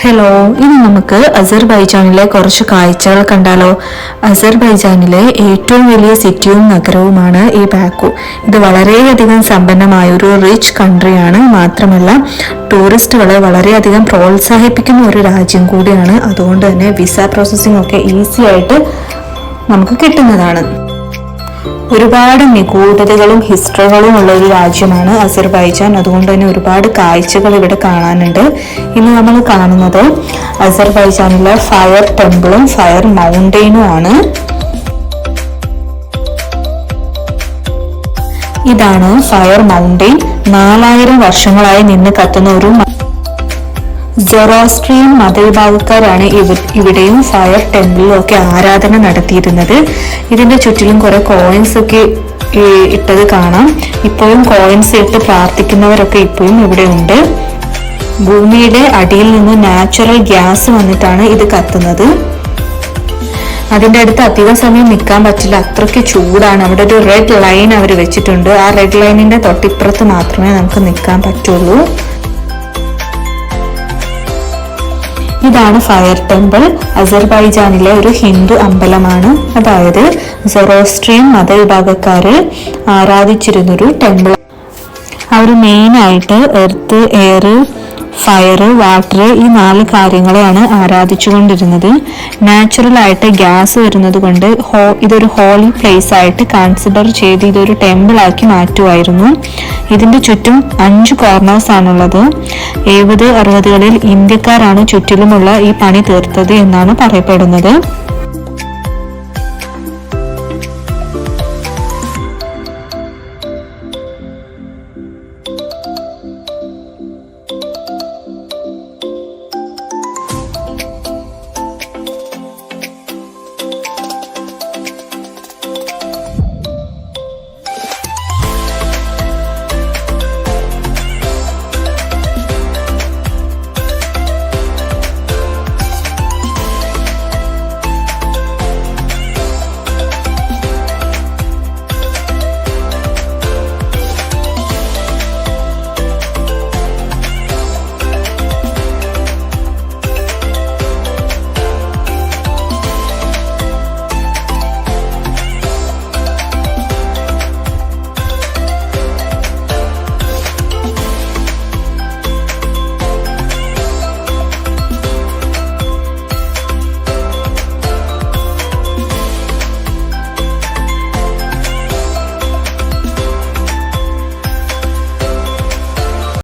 Hello ഇനി നമുക്ക് അസർബൈജാനിലെ കുറച്ച് കാഴ്ചകൾ കണ്ടാലോ. അസർബൈജാനിലെ ഏറ്റവും വലിയ സിറ്റിയും നഗരവുമാണ് ഈ ബാക്കു. ഇത് വളരെയധികം സമ്പന്നമായ ഒരു റിച്ച് കൺട്രിയാണ് മാത്രമല്ല ടൂറിസ്റ്റുകളെ വളരെയധികം പ്രോത്സാഹിപ്പിക്കുന്ന ഒരു രാജ്യം കൂടിയാണ്. അതുകൊണ്ട് തന്നെ വിസ പ്രോസസ്സിംഗ് ഒക്കെ ഈസി ആയിട്ട് നമുക്ക് കിട്ടുന്നതാണ്. ഒരുപാട് നിഗൂഢതകളും ഹിസ്റ്ററികളും ഉള്ള ഒരു രാജ്യമാണ് അസർബൈജാൻ. അതുകൊണ്ട് തന്നെ ഒരുപാട് കാഴ്ചകൾ ഇവിടെ കാണാനുണ്ട്. ഇന്ന് നമ്മൾ കാണുന്നത് അസർബൈജാനിലെ ഫയർ ടെമ്പിളും ഫയർ മൗണ്ടെയിനും ആണ്. ഇതാണ് ഫയർ മൗണ്ടെയിൻ നാലായിരം വർഷങ്ങളായി നിന്ന് കത്തുന്ന ഒരു ജൊറോസ്ട്രിയൻ മതവിഭാഗക്കാരാണ് ഇവ- ഇവിടെയും ഫയർ ടെമ്പിളിലും ഒക്കെ ആരാധന നടത്തിയിരുന്നത്. ഇതിന്റെ ചുറ്റിലും കുറെ കോയിൻസ് ഒക്കെ ഇട്ടത് കാണാം. ഇപ്പോഴും കോയിൻസ് ഇട്ട് പ്രാർത്ഥിക്കുന്നവരൊക്കെ ഇപ്പോഴും ഇവിടെ ഉണ്ട്. ഭൂമിയുടെ അടിയിൽ നിന്ന് നാച്ചുറൽ ഗ്യാസ് വന്നിട്ടാണ് ഇത് കത്തുന്നത്. അതിന്റെ അടുത്ത് അധികം സമയം നിൽക്കാൻ പറ്റില്ല. അത്രയ്ക്ക് ചൂടാണ്. അവിടെ ഒരു റെഡ് ലൈൻ അവർ വെച്ചിട്ടുണ്ട്. ആ റെഡ് ലൈനിന്റെ തൊട്ടിപ്പുറത്ത് മാത്രമേ നമുക്ക് നിൽക്കാൻ പറ്റുള്ളൂ. ഇതാണ് ഫയർ ടെമ്പിൾ. അസർബൈജാനിലെ ഒരു ഹിന്ദു അമ്പലമാണ്. അതായത് സൊറോസ്ട്രിയൻ മതവിഭാഗക്കാർ ആരാധിച്ചിരുന്നൊരു ടെമ്പിൾ അവർ മെയിനായിട്ട് എർത്ത് എയർ ഫയർ വാട്ടർ ഈ നാല് കാര്യങ്ങളെയാണ് ആരാധിച്ചുകൊണ്ടിരുന്നത്. നാച്ചുറൽ ആയിട്ട് ഗ്യാസ് വരുന്നത് കൊണ്ട് ഹോ ഇതൊരു ഹോളി പ്ലേസ് ആയിട്ട് കൺസിഡർ ചെയ്ത് ഇതൊരു ടെമ്പിൾ ആക്കി മാറ്റുമായിരുന്നു. ഇതിന്റെ ചുറ്റും അഞ്ച് കോർണേഴ്സ് ആണുള്ളത്. എഴുപത് അറുപതുകളിൽ ഇന്ത്യക്കാരാണ് ചുറ്റിലുമുള്ള ഈ പണി തീർത്തത് എന്നാണ് പറയപ്പെടുന്നത്.